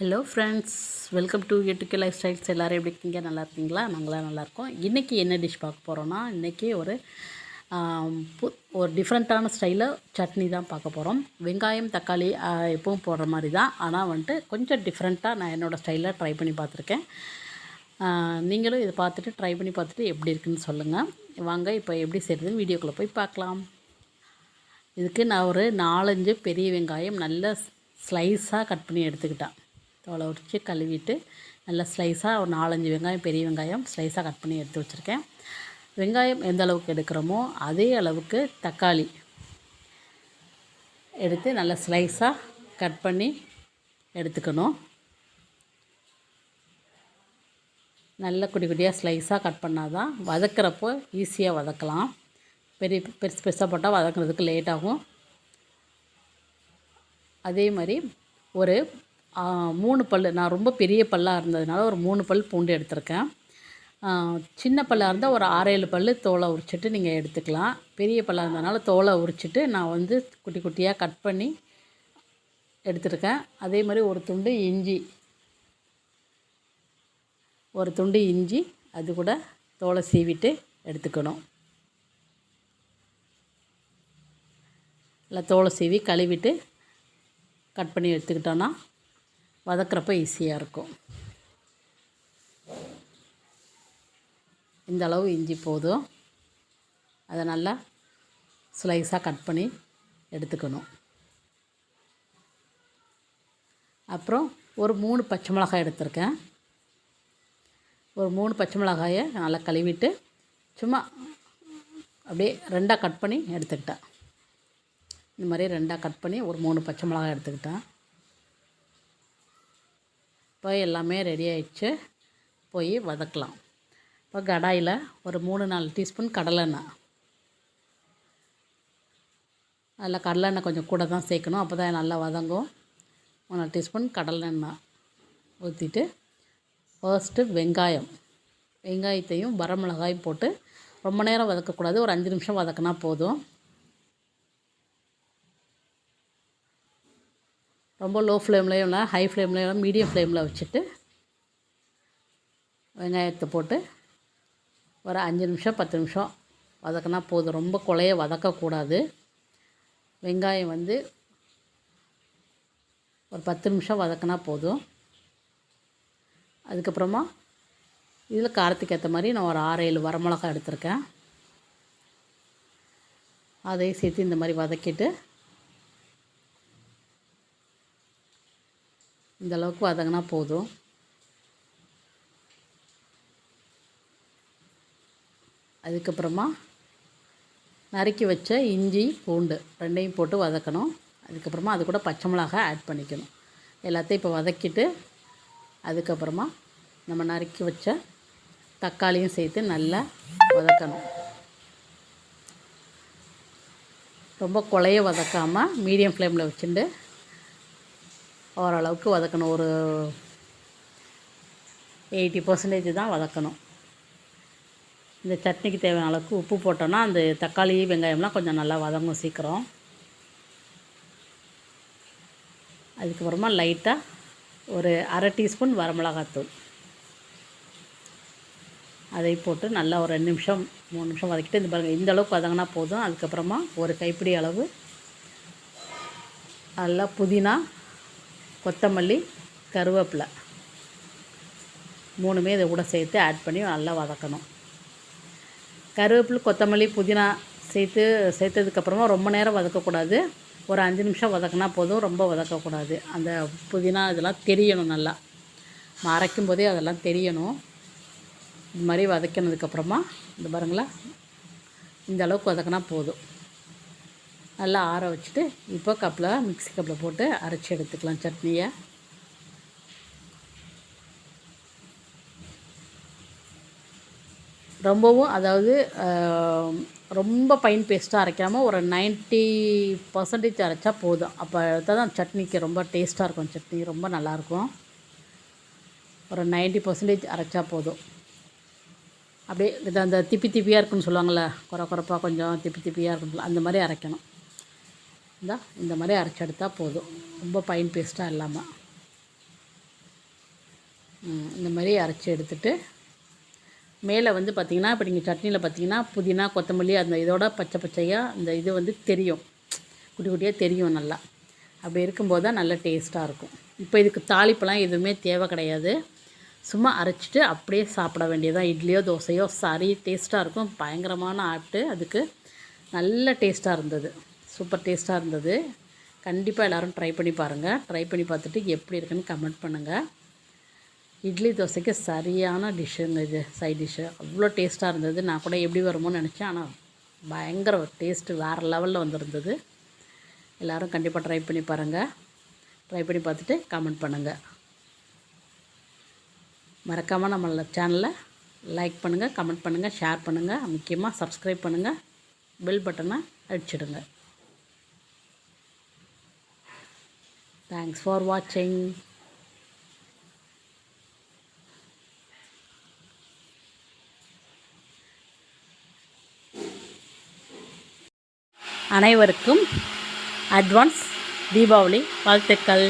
Hello friends welcome to எட்டுக்கு life styles எல்லோரும் எப்படி இருக்கீங்க? நல்லா இருக்கீங்களா? நாங்களாம் நல்லாயிருக்கோம் இன்றைக்கி என்ன டிஷ் பார்க்க போகிறோன்னா இன்றைக்கி ஒரு பு- ஒரு டிஃப்ரெண்ட்டான ஸ்டைலில் சட்னி தான் பார்க்க போகிறோம் வெங்காயம் தக்காளி எப்பவும் போடுற மாதிரி தான். ஆனால் வந்துட்டு கொஞ்சம் டிஃப்ரெண்ட்டாக நான் என்னோடய ஸ்டைலில் ட்ரை பண்ணி பார்த்துருக்கேன். நீங்களும் இதை பார்த்துட்டு ட்ரை பண்ணி பார்த்துட்டு எப்படி இருக்குன்னு சொல்லுங்கள் வாங்க இப்போ எப்படி செய்கிறதுன்னு வீடியோக்குள்ளே போய் பார்க்கலாம். இதுக்கு நான் ஒரு நாலஞ்சு பெரிய வெங்காயம் நல்ல ஸ்லைஸாக கட் பண்ணி எடுத்துக்கிட்டேன். தோலை உரித்து கழுவிட்டு நல்லா ஸ்லைஸாக ஒரு நாலஞ்சு வெங்காயம் பெரிய வெங்காயம் ஸ்லைஸாக கட் பண்ணி எடுத்து வச்சுருக்கேன். வெங்காயம் எந்த அளவுக்கு எடுக்கிறோமோ அதே அளவுக்கு தக்காளி எடுத்து நல்லா ஸ்லைஸாக கட் பண்ணி எடுத்துக்கணும். நல்ல குட்டி குட்டியாக ஸ்லைஸாக கட் பண்ணால் தான் வதக்கிறப்போ ஈஸியாக வதக்கலாம். பெரிய பெருசு பெருசாக போட்டால் வதக்குறதுக்கு லேட் ஆகும். அதே மாதிரி ஒரு மூணு பல் நான் ரொம்ப பெரிய பல்லாக இருந்ததுனால ஒரு மூணு பல் பூண்டு எடுத்திருக்கேன். சின்ன பல்லாக இருந்தால் ஒரு ஆறேழு பல் தோலை உரிச்சிட்டு நீங்கள் எடுத்துக்கலாம். பெரிய பல்லாக இருந்ததுனால தோலை உரிச்சிட்டு நான் வந்து குட்டி குட்டியாக கட் பண்ணி எடுத்திருக்கேன். அதே மாதிரி ஒரு துண்டு இஞ்சி. ஒரு துண்டு இஞ்சி அது கூட தோலை சீவிட்டு எடுத்துக்கணும். இல்லை தோலை சீவி கழுவிட்டு கட் பண்ணி எடுத்துக்கிட்டோன்னா வதக்குறப்ப ஈஸியாக இருக்கும். இந்த அளவு இஞ்சி போதும். அதை நல்லா ஸ்லைஸாக கட் பண்ணி எடுத்துக்கணும். அப்புறம் ஒரு மூணு பச்சை மிளகாய் எடுத்திருக்கேன். ஒரு மூணு பச்சை மிளகாயை நல்லா கழுவிட்டு சும்மா அப்படியே ரெண்டாக கட் பண்ணி எடுத்துக்கிட்டேன். இந்த மாதிரி ரெண்டாக கட் பண்ணி ஒரு மூணு பச்சை மிளகாய் எடுத்துக்கிட்டேன். இப்போ எல்லாமே ரெடி ஆயிடுச்சு. போய் வதக்கலாம். இப்போ கடாயில் ஒரு மூணு நாலு டீஸ்பூன் கடலெண்ணெய். அதில் கடலெண்ணெய் கொஞ்சம் கூட தான் சேர்க்கணும். அப்போ தான் நல்லா வதங்கும். மூணு நாலு டீஸ்பூன் கடலெண்ணெய் ஊற்றிட்டு ஃபர்ஸ்ட்டு வெங்காயம். வெங்காயத்தையும் வரமிளகாயும் போட்டு ரொம்ப நேரம் வதக்கக்கூடாது. ஒரு அஞ்சு நிமிஷம் வதக்கினா போதும். ரொம்ப லோ ஃப்ளேம்லேயும் இல்லை ஹை ஃப்ளேம்லேயும் மீடியம் ஃப்ளேமில் வச்சுட்டு வெங்காயத்தை போட்டு ஒரு அஞ்சு நிமிஷம் பத்து நிமிஷம் வதக்கினா போதும். ரொம்ப குழைய வதக்கக்கூடாது. வெங்காயம் வந்து ஒரு பத்து நிமிஷம் வதக்கினா போதும். அதுக்கப்புறமா இதில் காரத்துக்கு ஏற்ற மாதிரி நான் ஒரு ஆறு ஏழு வரமிளகா எடுத்திருக்கேன். அதையும் சேர்த்து இந்த மாதிரி வதக்கிட்டு இந்த அளவுக்கு வதங்கினா போதும். அதுக்கப்புறமா நறுக்கி வச்ச இஞ்சி பூண்டு ரெண்டையும் போட்டு வதக்கணும். அதுக்கப்புறமா அது கூட பச்சை மிளகாய் ஆட் பண்ணிக்கணும். எல்லாத்தையும் இப்போ வதக்கிட்டு அதுக்கப்புறமா நம்ம நறுக்கி வச்ச தக்காளியும் சேர்த்து நல்லா வதக்கணும். ரொம்ப குழைய வதக்காமல் மீடியம் ஃப்ளேமில் வச்சுட்டு ஓரளவுக்கு வதக்கணும். ஒரு எயிட்டி பர்சன்டேஜ் தான் வதக்கணும். இந்த சட்னிக்கு தேவையான அளவுக்கு உப்பு போட்டோன்னா அந்த தக்காளி வெங்காயம்லாம் கொஞ்சம் நல்லா வதங்கும் சீக்கிரம். அதுக்கப்புறமா லைட்டாக ஒரு அரை டீஸ்பூன் வரமிளகாத்தூள். அதை போட்டு நல்லா ஒரு ரெண்டு நிமிஷம் மூணு நிமிஷம் வதக்கிட்டு இந்த பாருங்கள் இந்த அளவுக்கு வதங்கினா போதும். அதுக்கப்புறமா ஒரு கைப்பிடி அளவு நல்லா புதினா கொத்தமல்லி கருவேப்பிலை. மூணுமே இதை கூட சேர்த்து ஆட் பண்ணி நல்லா வதக்கணும். கருவேப்பிலை கொத்தமல்லி புதினா சேர்த்து சேர்த்ததுக்கப்புறமா ரொம்ப நேரம் வதக்கக்கூடாது. ஒரு அஞ்சு நிமிஷம் வதக்கினா போதும் ரொம்ப வதக்கக்கூடாது. அந்த புதினா இதெல்லாம் தெரியணும் நல்லா. நம்ம அரைக்கும் போதே அதெல்லாம் தெரியணும். இது மாதிரி வதக்கினதுக்கப்புறமா இந்த பாருங்களா இந்த அளவுக்கு வதக்கினா போதும். நல்லா ஆற வச்சுட்டு இப்போ கப்பில் மிக்ஸி கப்பில் போட்டு அரைச்சி எடுத்துக்கலாம் சட்னியை. ரொம்பவும் அதாவது ரொம்ப பைன் பேஸ்ட்டாக அரைக்காமல் ஒரு 90% பர்சன்டேஜ் அரைச்சா போதும். அப்போ தான் சட்னிக்கு ரொம்ப டேஸ்ட்டாக இருக்கும். சட்னி ரொம்ப நல்லாயிருக்கும் ஒரு 90% பர்சன்டேஜ் அரைச்சா போதும். அப்படியே இது அந்த திப்பி திப்பியாக இருக்குன்னு சொல்லுவாங்கள்ல குறை குறைப்பாக கொஞ்சம் திப்பி திப்பியாக இருக்கும்ல அந்த மாதிரி அரைக்கணும். இந்தா இந்த மாதிரி அரைச்சி எடுத்தால் போதும். ரொம்ப பைன் பேஸ்ட்டாக இல்லாமல் இந்த மாதிரி அரைச்சி எடுத்துட்டு மேலே வந்து பார்த்திங்கன்னா இப்போ நீங்கள் சட்னியில் பார்த்தீங்கன்னா புதினா கொத்தமல்லி அந்த இதோட பச்சை பச்சையாக அந்த இது வந்து தெரியும். குட்டி குட்டியாக தெரியும் நல்லா. அப்படி இருக்கும்போது தான் நல்ல டேஸ்ட்டாக இருக்கும். இப்போ இதுக்கு தாளிப்பெல்லாம் எதுவுமே தேவை கிடையாது. சும்மா அரைச்சிட்டு அப்படியே சாப்பிட வேண்டியதான் இட்லியோ தோசையோ சரி டேஸ்ட்டாக இருக்கும். பயங்கரமான ஆட்டு. அதுக்கு நல்ல டேஸ்ட்டாக இருந்தது. சூப்பர் டேஸ்ட்டாக இருந்தது. கண்டிப்பாக எல்லோரும் ட்ரை பண்ணி பாருங்கள் ட்ரை பண்ணி பார்த்துட்டு எப்படி இருக்குன்னு கமெண்ட் பண்ணுங்கள் இட்லி தோசைக்கு சரியான டிஷ்ஷுங்க இது சைட் டிஷ்ஷு அவ்வளோ டேஸ்ட்டாக இருந்தது. நான் கூட எப்படி வருமோன்னு நினச்சேன். ஆனால் பயங்கர டேஸ்ட்டு வேறு லெவலில் வந்திருந்தது. எல்லோரும் கண்டிப்பாக ட்ரை பண்ணி பாருங்கள் ட்ரை பண்ணி பார்த்துட்டு கமெண்ட் பண்ணுங்கள் மறக்காமல் நம்ம சேனலை லைக் பண்ணுங்கள் கமெண்ட் பண்ணுங்கள் ஷேர் பண்ணுங்கள் முக்கியமாக சப்ஸ்கிரைப் பண்ணுங்கள் பெல் பட்டனை அடிச்சிடுங்க. தேங்க்ஸ் ஃபார் வாட்சிங் அனைவருக்கும் அட்வான்ஸ் தீபாவளி வாழ்த்துக்கள்.